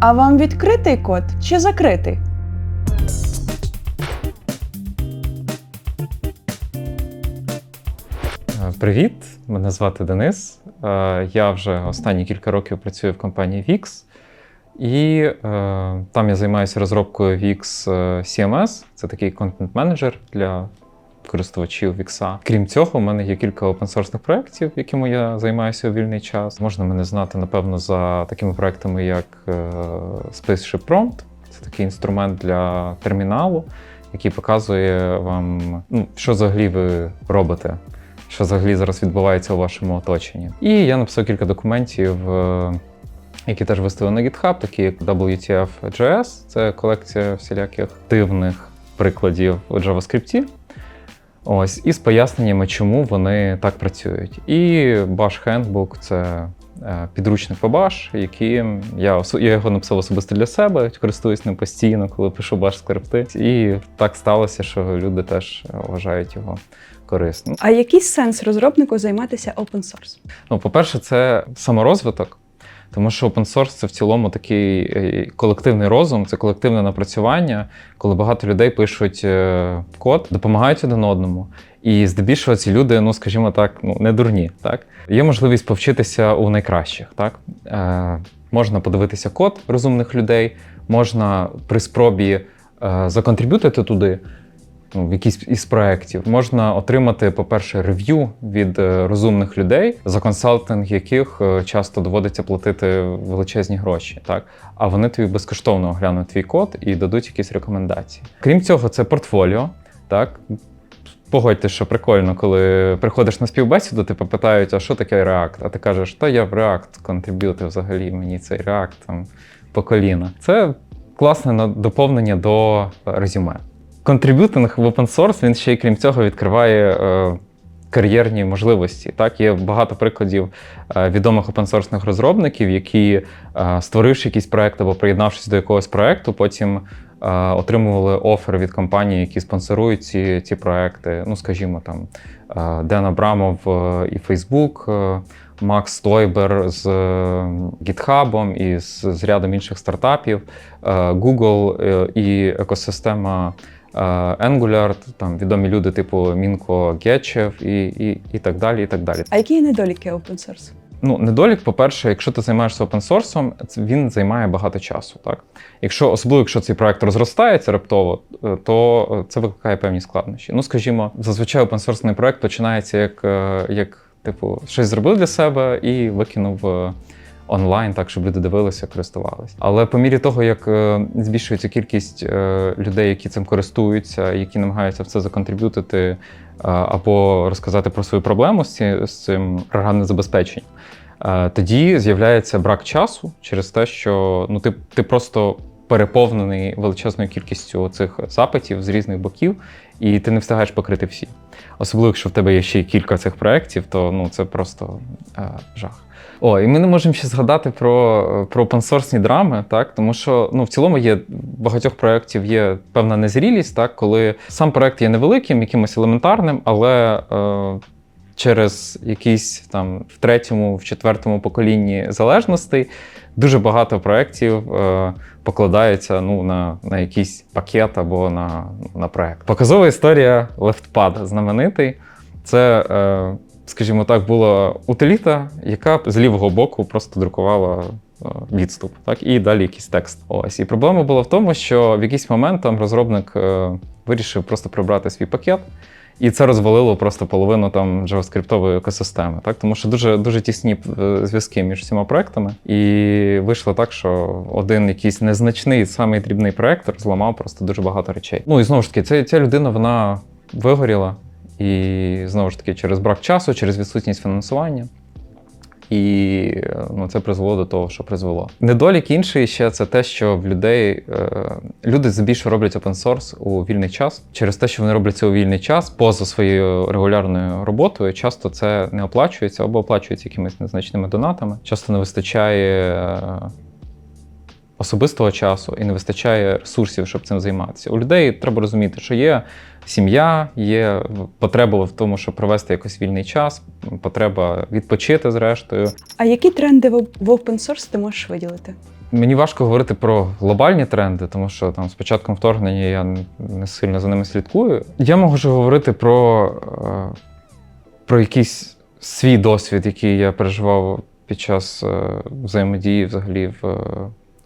А вам відкритий код чи закритий? Е, Привіт, мене звати Денис. Е, Я вже останні кілька років працюю в компанії VIX. І е, там я займаюся розробкою VIX е, CMS. Це такий контент-менеджер для користувачів VIX. Крім цього, у мене є кілька опенсорсних проєктів, якими я займаюся у вільний час. Можна мене знати, напевно, за такими проектами, як е, Spaceship Prompt. Це такий інструмент для терміналу, який показує вам, ну, що взагалі ви робите що взагалі зараз відбувається у вашому оточенні. І я написав кілька документів, е, які теж виставили на GitHub, такі як WTF.js, це колекція всіляких дивних прикладів у JavaScript. Ось, і з поясненнями, чому вони так працюють. І Bash Handbook це е, підручник по Bash, яким я, я його написав особисто для себе, користуюсь ним постійно, коли пишу Bash скрипти. І так сталося, що люди теж вважають його корисним. А який сенс розробнику займатися open source? Ну, по-перше, це саморозвиток, тому що open source це в цілому такий е, колективний розум, це колективне напрацювання, коли багато людей пишуть е, код, допомагають один одному. І здебільшого ці люди, ну скажімо так, ну не дурні. Так є можливість повчитися у найкращих. Так е, можна подивитися код розумних людей, можна при спробі е, законтриб'ютити туди ну, в якийсь із проєктів, можна отримати, по-перше, рев'ю від е, розумних людей, за консалтинг яких е, часто доводиться платити величезні гроші, так а вони тобі безкоштовно оглянуть твій код і дадуть якісь рекомендації. Крім цього, це портфоліо, так. Погодьте, що прикольно, коли приходиш на співбесіду, тебе питають, а що таке React? А ти кажеш, та я в React контриб'ютив взагалі мені цей React там по коліна. Це класне доповнення до резюме. Контриб'ютинг в open source, він ще й крім цього відкриває е, кар'єрні можливості. Так, є багато прикладів е, відомих опенсорсних розробників, які, е, створивши якийсь проект або приєднавшись до якогось проекту, потім е, отримували офер від компаній, які спонсорують ці, ці проекти. Ну, скажімо, там е, Ден Абрамов е, і Facebook, е, Макс Стойбер з е, GitHub і з, з рядом інших стартапів, е, Google е, і екосистема. Е, Angular, там відомі люди, типу Мінко Гетчев і, і, і так далі. і так далі. А які є недоліки open source? Ну, недолік, по-перше, якщо ти займаєшся опенсорсом, він займає багато часу. Так? Якщо, особливо, якщо цей проект розростається раптово, е, то це викликає певні складнощі. Ну, скажімо, зазвичай опенсорсний проект починається як, е, як типу, щось зробив для себе і викинув. Онлайн, так щоб люди дивилися, користувалися. Але по мірі того, як е, збільшується кількість е, людей, які цим користуються, які намагаються в це законтриб'ютити е, або розказати про свою проблему з, цим програмним забезпеченням, тоді з'являється брак часу через те, що ну, ти, ти просто переповнений величезною кількістю цих запитів з різних боків, і ти не встигаєш покрити всі. Особливо, якщо в тебе є ще кілька цих проєктів, то ну, це просто е, жах. О, і ми не можемо ще згадати про, про опенсорсні драми, так тому що ну в цілому є багатьох проєктів є певна незрілість, так коли сам проєкт є невеликим, якимось елементарним, але е, через якісь там в третьому, в четвертому поколінні залежностей дуже багато проєктів е, покладається ну, на, на якийсь пакет або на, на проєкт. Показова історія LeftPad знаменитий. Це, е, скажімо так, була утиліта, яка з лівого боку просто друкувала е, відступ, так, і далі якийсь текст. Ось. І проблема була в тому, що в якийсь момент там розробник е, вирішив просто прибрати свій пакет. І це розвалило просто половину там джаваскриптової екосистеми, так тому що дуже дуже тісні е, зв'язки між всіма проектами. І вийшло так, що один якийсь незначний, самий дрібний проект розламав просто дуже багато речей. Ну і знову ж таки, ця, ця людина вона вигоріла, і знову ж таки, через брак часу, через відсутність фінансування. І е, ну, це призвело до того, що призвело. Недолік інший ще це те, що в людей е, люди здебільшого роблять open source у вільний час. Через те, що вони роблять це у вільний час, поза своєю регулярною роботою, часто це не оплачується або оплачується якимись незначними донатами. Часто не вистачає. Особистого часу і не вистачає ресурсів, щоб цим займатися. У людей треба розуміти, що є сім'я, є потреба в тому, щоб провести якось вільний час, потреба відпочити зрештою. А які тренди в в open source ти можеш виділити? Мені важко говорити про глобальні тренди, тому що там з початком вторгнення я не сильно за ними слідкую. Я можу говорити про, е, про якийсь свій досвід, який я переживав під час е, взаємодії взагалі в, е,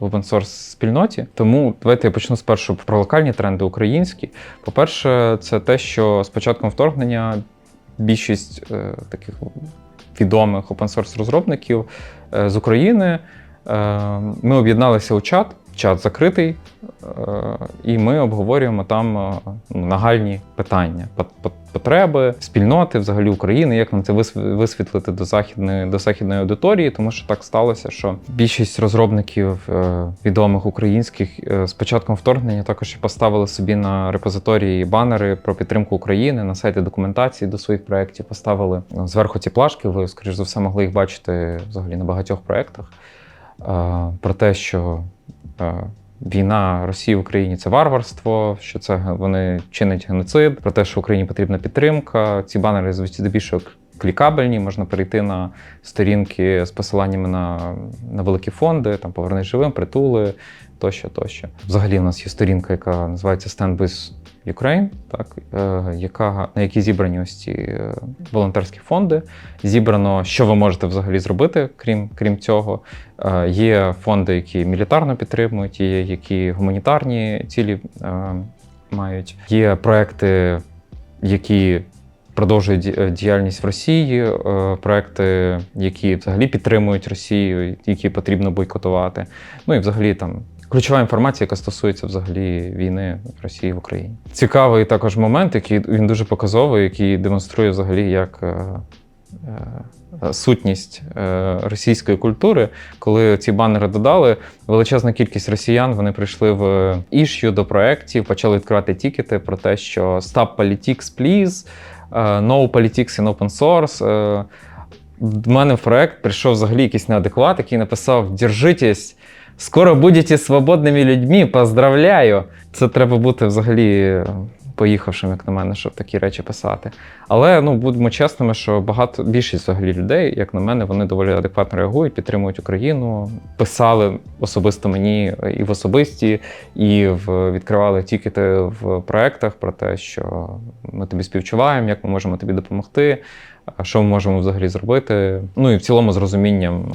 в open source спільноті. Тому давайте я почну спершу про локальні тренди українські. По-перше, це те, що з початком вторгнення більшість е, таких відомих open source розробників е, з України. Е, Ми об'єдналися у чат, чат закритий, е, і ми обговорюємо там е, ну, нагальні питання, пот- пот- потреби спільноти, взагалі України, як нам це вис- висвітлити до західної, до західної аудиторії, тому що так сталося, що більшість розробників е, відомих українських з початком вторгнення також поставили собі на репозиторії банери про підтримку України на сайти документації до своїх проєктів. Поставили зверху ці плашки. Ви, скоріш за все, могли їх бачити взагалі на багатьох проєктах. Про те, що війна Росії в Україні це варварство, що це вони чинять геноцид, про те, що Україні потрібна підтримка. Ці банери здебільшого клікабельні, можна перейти на сторінки з посиланнями на, на великі фонди, там повернись живим, притули тощо, тощо. Взагалі, у нас є сторінка, яка називається Stand with Ukraine, так, е, яка, на якій зібрані ось ці е, волонтерські фонди. Зібрано, що ви можете взагалі зробити, крім, крім цього. Е, Є фонди, які мілітарно підтримують, є які гуманітарні цілі мають. Є проекти, які продовжують діяльність в Росії, проекти, які взагалі підтримують Росію, які потрібно бойкотувати. Ну і взагалі там. Ключова інформація, яка стосується взагалі війни Росії в Україні. Цікавий також момент, який він дуже показовий, який демонструє взагалі як е, е, сутність е, російської культури. Коли ці банери додали, величезна кількість росіян вони прийшли в іщу до проєктів, почали відкривати тікети про те, що Stop politics, please, No politics in open source. В мене в проєкт прийшов взагалі якийсь неадекват, який написав: Держитесь, скоро будете свободними людьми, поздравляю. Це треба бути взагалі поїхавшим, як на мене, щоб такі речі писати. Але ну будемо чесними, що багато більшість взагалі людей, як на мене, вони доволі адекватно реагують, підтримують Україну. Писали особисто мені і в особисті, і в відкривали тікети в проектах про те, що ми тобі співчуваємо, як ми можемо тобі допомогти. Що ми можемо взагалі зробити? Ну і в цілому з розумінням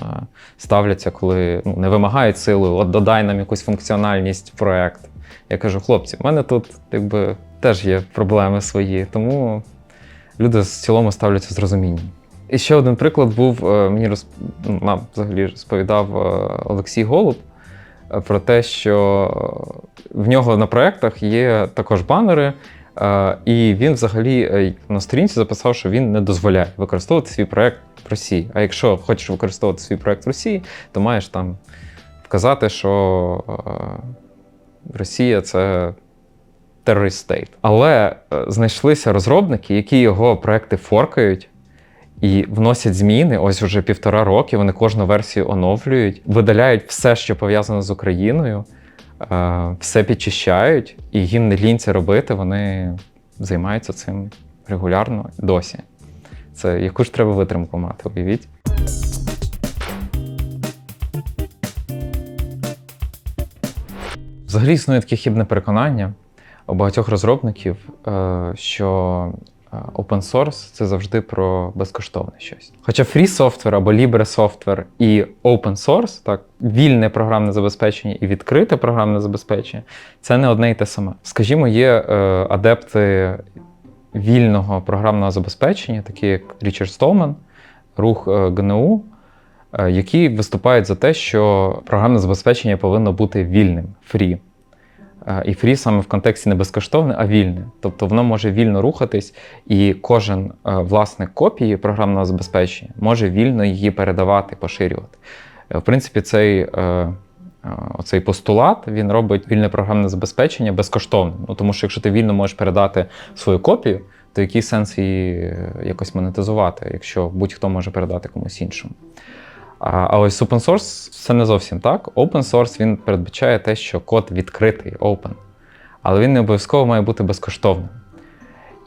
ставляться, коли ну, не вимагають сили, от додай нам якусь функціональність в проект. Я кажу, хлопці, в мене тут якби теж є проблеми свої, тому люди в цілому ставляться з розумінням. І ще один приклад був: е, мені роз... ну, нам взагалі розповідав е, Олексій Голуб е, про те, що в нього на проєктах є також банери, і він взагалі на сторінці записав, що він не дозволяє використовувати свій проєкт в Росії. А якщо хочеш використовувати свій проєкт в Росії, то маєш там вказати, що Росія це терорист стейт. Але е, знайшлися розробники, які його проекти форкають. І вносять зміни ось вже півтора роки. Вони кожну версію оновлюють, видаляють все, що пов'язане з Україною, е, все підчищають, і їм не лінь це робити. Вони займаються цим регулярно досі. Це яку ж треба витримку мати, уявіть. Взагалі існує таке хібне переконання у багатьох розробників, е, що е, open source це завжди про безкоштовне щось. Хоча free software або libre software і open source, так, вільне програмне забезпечення і відкрите програмне забезпечення це не одне й те саме. Скажімо, є е, адепти вільного програмного забезпечення, такі як Річард Столман, рух ГНУ, які виступають за те, що програмне забезпечення повинно бути вільним, фрі. Е, І фрі саме в контексті не безкоштовне, а вільне. Тобто воно може вільно рухатись, і кожен е, власник копії програмного забезпечення може вільно її передавати, поширювати. Е, В принципі, цей, оцей постулат він робить вільне програмне забезпечення безкоштовним. Ну, тому що якщо ти вільно можеш передати свою копію, то який сенс її якось монетизувати, якщо будь-хто може передати комусь іншому. А, ось open source це не зовсім так. Open source він передбачає те, що код відкритий, open, але він не обов'язково має бути безкоштовним.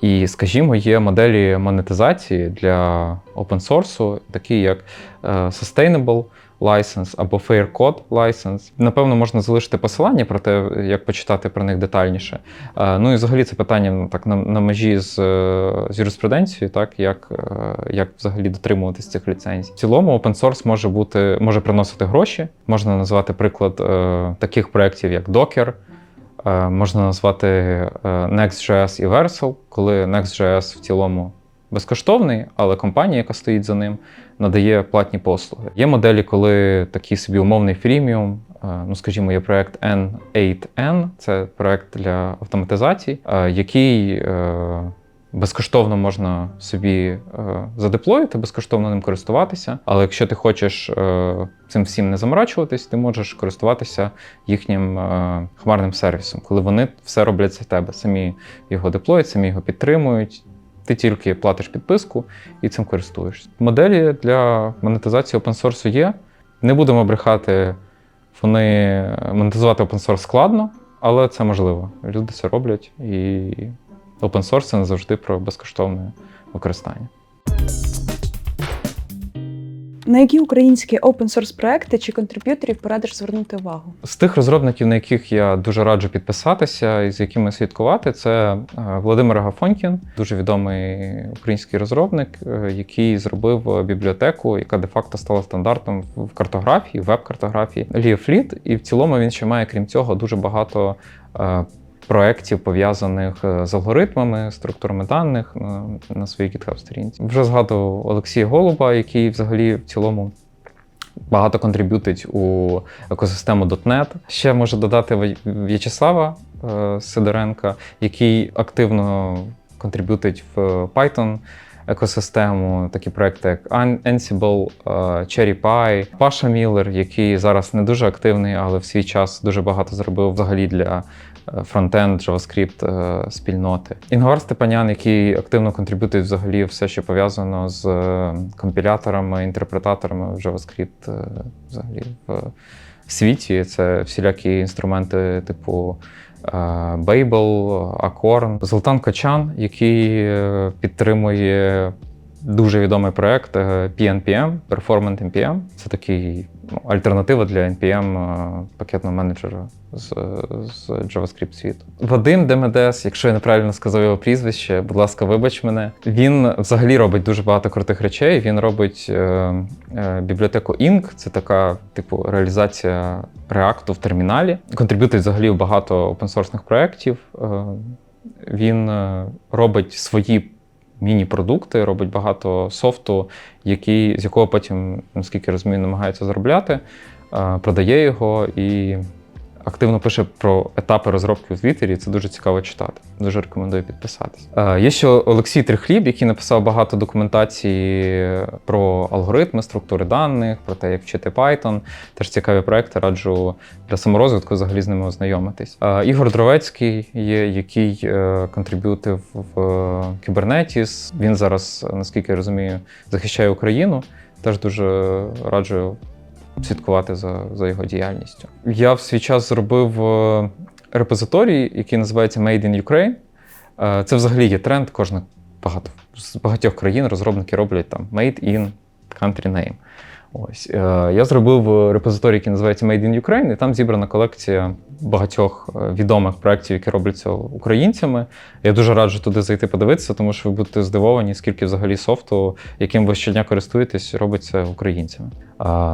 І, скажімо, є моделі монетизації для open source, такі як е, Sustainable License або Fair Code License. Напевно, можна залишити посилання про те, як почитати про них детальніше. Е, Ну і взагалі це питання ну, так на, на межі з, е, з юриспруденцією, так як, е, як взагалі дотримуватись цих ліцензій. В цілому, open source може бути може приносити гроші. Можна назвати приклад таких проєктів, як Docker. Можна назвати Next.js і Vercel, коли Next.js в цілому безкоштовний, але компанія, яка стоїть за ним, надає платні послуги. Є моделі, коли такий собі умовний фріміум. е, Ну, скажімо, є проект N8N, це проект для автоматизації, е, який е, безкоштовно можна собі задеплоїти, безкоштовно ним користуватися. Але якщо ти хочеш цим всім не заморачуватись, ти можеш користуватися їхнім хмарним сервісом, коли вони все роблять за тебе, самі його деплоять, самі його підтримують. Ти тільки платиш підписку і цим користуєшся. Моделі для монетизації open source є. Не будемо брехати, вони монетизувати open source складно, але це можливо. Люди це роблять, і open source це не завжди про безкоштовне використання. На які українські open source проекти чи контриб'юторів порадиш звернути увагу? З тих розробників, на яких я дуже раджу підписатися і з якими слідкувати, це е, Володимир Агафонькін, дуже відомий український розробник, е, який зробив е, бібліотеку, яка де-факто стала стандартом в картографії, веб-картографії Ліофліт. І в цілому він ще має, крім цього, дуже багато. Е, Проєктів пов'язаних е, з алгоритмами, структурами даних на, на своїй GitHub сторінці. Вже згадував Олексія Голуба, який взагалі в цілому багато контриб'ютить у екосистему .NET. Ще можу додати В'ячеслава е, Сидоренка, який активно контриб'ютить в Python екосистему, такі проекти, як An- Ansible, е, CherryPy, Паша Міллер, який зараз не дуже активний, але в свій час дуже багато зробив взагалі для е, фронтенд, JavaScript е, спільноти. Інгвар Степанян, який активно контриб'ютить взагалі все, що пов'язано з е, компіляторами, інтерпретаторами в JavaScript е, взагалі в світі. Це всілякі інструменти типу Babel, Acorn. Золтан Кочан, який підтримує дуже відомий проект PNPM, Performant NPM. Це такий альтернатива для NPM е, пакетного менеджера з, з JavaScript світу. Вадим Демедес, якщо я неправильно сказав його прізвище, будь ласка, вибач мене. Він взагалі робить дуже багато крутих речей. Він робить е, е, бібліотеку Ink, це така, типу, реалізація React в терміналі. Контриб'ютить взагалі багато опенсорсних проєктів. Е, він е, робить свої міні-продукти, робить багато софту, який, з якого потім, наскільки розумію, намагається заробляти, е, продає його і активно пише про етапи розробки в Твіттері. Це дуже цікаво читати. Дуже рекомендую підписатись. Е, Є ще Олексій Трихліб, який написав багато документації про алгоритми, структури даних, про те, як вчити Python. Теж цікаві проекти. Раджу для саморозвитку взагалі з ними ознайомитись. Е, Ігор Дровецький є, який е, контриб'ютив в Kubernetes. Він зараз, наскільки я розумію, захищає Україну. Теж дуже раджу слідкувати за, за його діяльністю. Я в свій час зробив е, репозиторій, який називається Made in Ukraine. Е, Це взагалі є тренд. Кожна багато з багатьох країн розробники роблять там Made in Country Name. Ось е, я зробив репозиторій, який називається Made in Ukraine, і там зібрана колекція багатьох е, відомих проєктів, які робляться українцями. Я дуже раджу туди зайти подивитися, тому що ви будете здивовані, скільки взагалі софту, яким ви щодня користуєтесь, робиться українцями.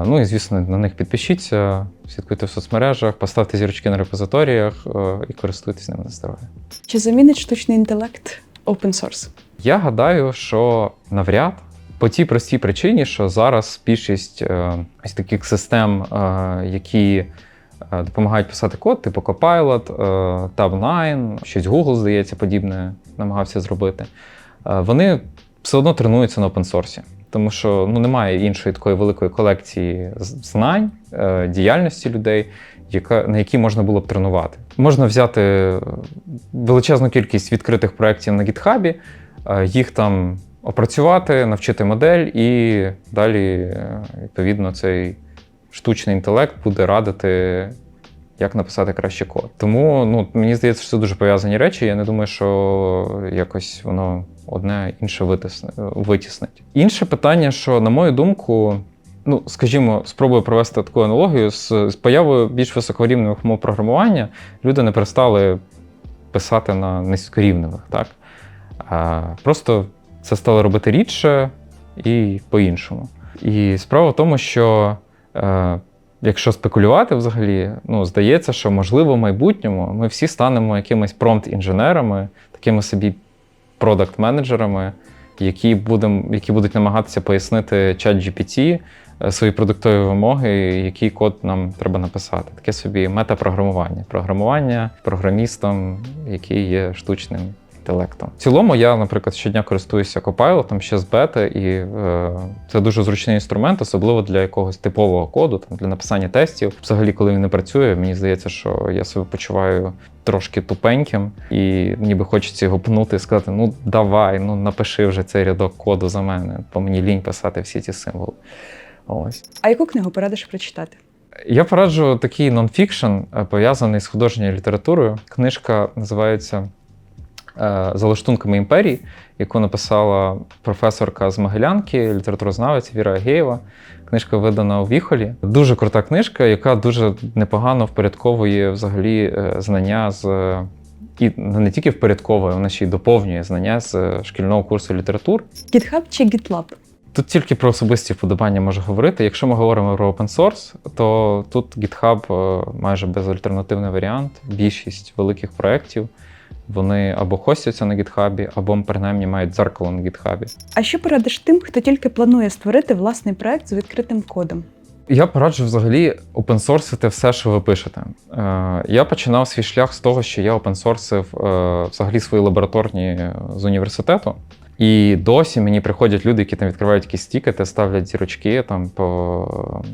Ну і звісно, на них підпишіться, слідкуйте в соцмережах, поставте зірочки на репозиторіях е, і користуйтесь ними на здоров'я. Чи замінить штучний інтелект open source? Я гадаю, що навряд. По тій простій причині, що зараз більшість е, ось таких систем, е, які е, допомагають писати код, типу Copilot, Tab9, щось Google, здається, подібне намагався зробити, вони все одно тренуються на source. Тому що ну, немає іншої такої великої колекції знань, діяльності людей, яка, на які можна було б тренувати. Можна взяти величезну кількість відкритих проєктів на Е, Їх там опрацювати, навчити модель, і далі, е, відповідно, цей штучний інтелект буде радити, як написати краще код. Тому ну, мені здається, що це дуже пов'язані речі. Я не думаю, що якось воно одне інше витисне, витіснить. Інше питання, що, на мою думку, ну, скажімо, спробую провести таку аналогію з, з появою більш високорівневих мов програмування, люди не перестали писати на низькорівневих, так? А просто це стало робити рідше і по-іншому. І справа в тому, що е, якщо спекулювати взагалі, ну, здається, що можливо в майбутньому ми всі станемо якимись промпт-інженерами, такими собі продакт-менеджерами, які, будем, які будуть намагатися пояснити чат GPT е, свої продуктові вимоги, який код нам треба написати. Таке собі метапрограмування. Програмування програмістом, який є штучним інтелектом. В цілому я, наприклад, щодня користуюся Copilot ще з бети, і е, це дуже зручний інструмент, особливо для якогось типового коду, там для написання тестів. Взагалі, коли він не працює, мені здається, що я себе почуваю трошки тупеньким, і ніби хочеться його пнути і сказати: ну давай, ну напиши вже цей рядок коду за мене, бо мені лінь писати всі ці символи. Ось. А яку книгу порадиш прочитати? Я пораджу такий нонфікшн, е, пов'язаний з художньою літературою. Книжка називається е, За лаштунками імперії, яку написала професорка з Могилянки, літературознавець Віра Агеєва. Книжка видана у Віхолі. Дуже крута книжка, яка дуже непогано впорядковує взагалі е, знання з. І не тільки впорядковує, вона ще й доповнює знання з е, шкільного курсу літератур. GitHub чи GitLab? Тут тільки про особисті вподобання можу говорити. Якщо ми говоримо про open source, то тут GitHub майже безальтернативний варіант. Більшість великих проєктів вони або хостяться на GitHub, або принаймні мають дзеркало на GitHub. А що порадиш тим, хто тільки планує створити власний проект з відкритим кодом? Я пораджу взагалі опенсорсити все, що ви пишете. Е, Я починав свій шлях з того, що я опенсорсив е, взагалі свої лабораторні з університету. І досі мені приходять люди, які там відкривають якісь тікети, ставлять зірочки там по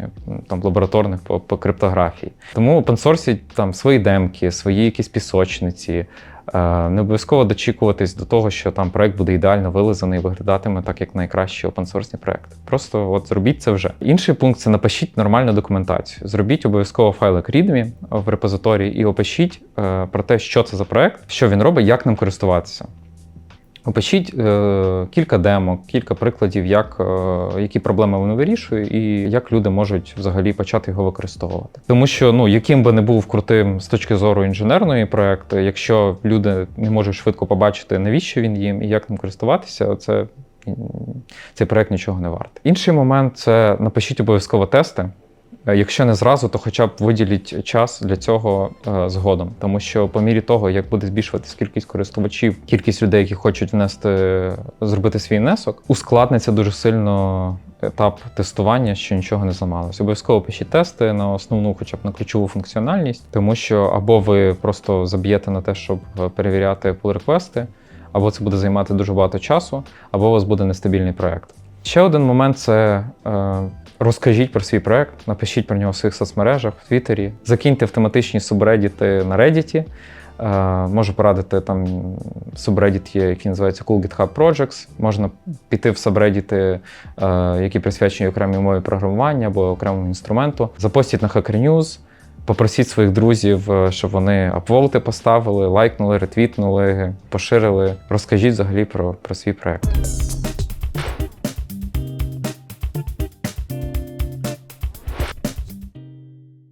е, там лабораторних по, по криптографії. Тому опенсорсіть там свої демки, свої якісь пісочниці. Е, Не обов'язково дочікуватись до того, що там проект буде ідеально вилизаний і виглядатиме так, як найкращий опенсорсний проект. Просто от зробіть це вже. Інший пункт це напишіть нормальну документацію. Зробіть обов'язково файлик README в репозиторії і опишіть е, про те, що це за проект, що він робить, як ним користуватися. Опишіть е, кілька демок, кілька прикладів, як, е, які проблеми воно вирішує, і як люди можуть взагалі почати його використовувати. Тому що ну, яким би не був крутим з точки зору інженерної проекту, якщо люди не можуть швидко побачити, навіщо він їм і як ним користуватися, це, цей проект нічого не вартий. Інший момент це напишіть обов'язково тести. Е, Якщо не зразу, то хоча б виділіть час для цього е, згодом, тому що по мірі того, як буде збільшуватись кількість користувачів, кількість людей, які хочуть внести, зробити свій внесок, ускладниться дуже сильно етап тестування, що нічого не зламалось. Обов'язково пишіть тести на основну, хоча б на ключову функціональність, тому що або ви просто заб'єте на те, щоб перевіряти pull-реквести, або це буде займати дуже багато часу, або у вас буде нестабільний проект. Ще один момент це е, розкажіть про свій проект, напишіть про нього в своїх соцмережах, в Твіттері, закиньте автоматичні субреддіти на Reddit. Е, можу порадити там субреддіт є, який називається Cool GitHub Projects. Можна піти в субреддіти, е, які присвячені окремій мові програмування або окремому інструменту. Запостіть на Hacker News, попросіть своїх друзів, е, щоб вони апволти поставили, лайкнули, ретвітнули, поширили. Розкажіть взагалі про, про свій проект.